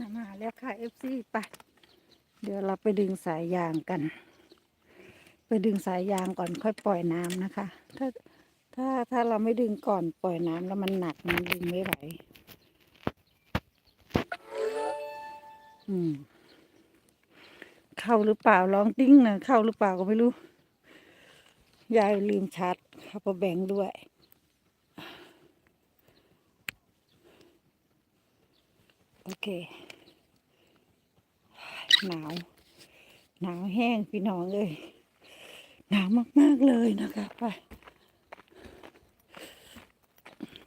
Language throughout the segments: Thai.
มาแล้วค่ะ FC ไปเดี๋ยวเราไปดึงสายยางกัน ไปดึงสายยางก่อนค่อยปล่อยน้ำนะคะ ถ้าถ้าถ้าเราไม่ดึงก่อนปล่อยน้ำแล้วมันหนักมันดึงไม่ไหวอืมเข้าหรือเปล่าร้องติ้งนะเข้าหรือเปล่าก็ไม่รู้ยายลืมชาร์จเขาก็แบ่งด้วย โอเค หนาว หนาวแห้งพี่น้องเลย หนาวมาก ๆ เลยนะคะไป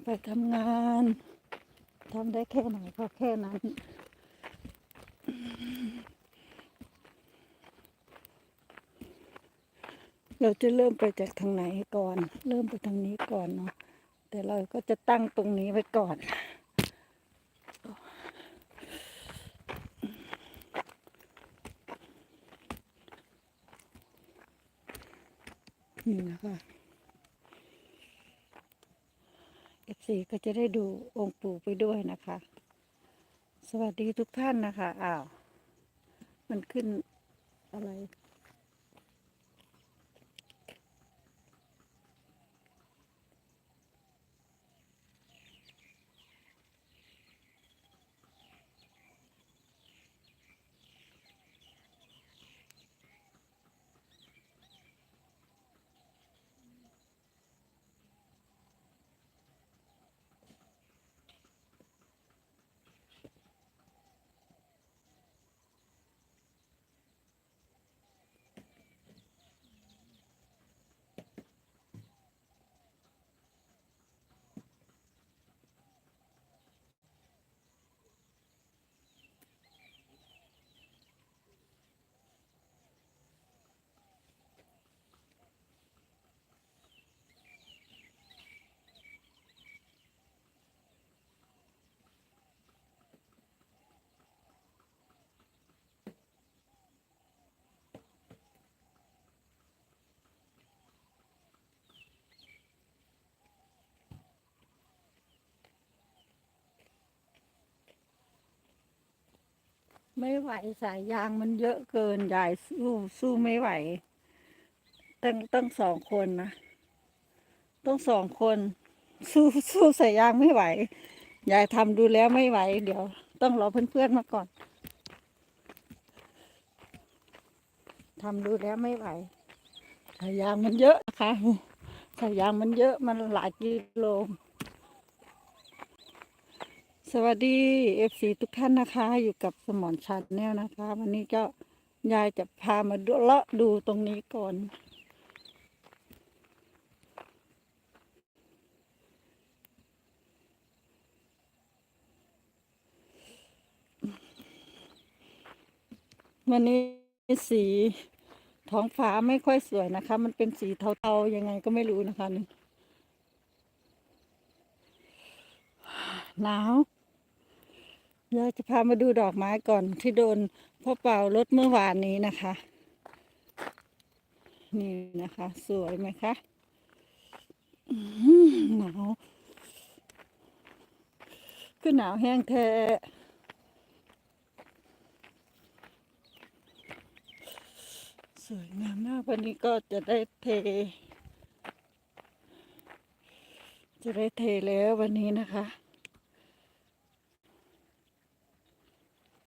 ไปทำงานทำได้แค่ไหนก็แค่นั้นเราจะเริ่มไปจากทางไหนก่อน เริ่มไปทางนี้ก่อนเนาะ แต่เราก็จะตั้งตรงนี้ไว้ก่อน นี่นะคะเอฟซีก็จะได้ดูองค์ปู่ไปด้วยนะคะ สวัสดีทุกท่านนะคะ อ้าว มันขึ้นอะไร ไม่ไหวสายยางมันเยอะเกินยายสู้สู้ไม่ไหวตั้งตั้งสองคนนะต้องสองคน สู้สู้สายยางไม่ไหวยายทำดูแล้วไม่ไหว เดี๋ยว ต้องรอเพื่อนๆมาก่อนทำดูแล้วไม่ไหวสายยางมันเยอะนะคะสายยางมันเยอะมันหลายกิโล สวัสดีเอฟซีทุกท่านนะคะ อยู่กับสมอนชัดแนลนะคะ วันนี้ก็ยายจะพามาดูเลาะดูตรงนี้ก่อน วันนี้สีท้องฟ้าไม่ค่อยสวยนะคะ มันเป็นสีเทาๆยังไงก็ไม่รู้นะคะหนาว เดี๋ยวจะพามาดูดอกไม้ก่อนที่โดนพ่อเป่ารถเมื่อวานนี้นะคะ นี่นะคะ สวยไหมคะอื้อหือหนาวก็หนาวแห้งแท้สวยงามมากวันนี้ก็จะได้เท จะได้เทแล้ววันนี้นะคะ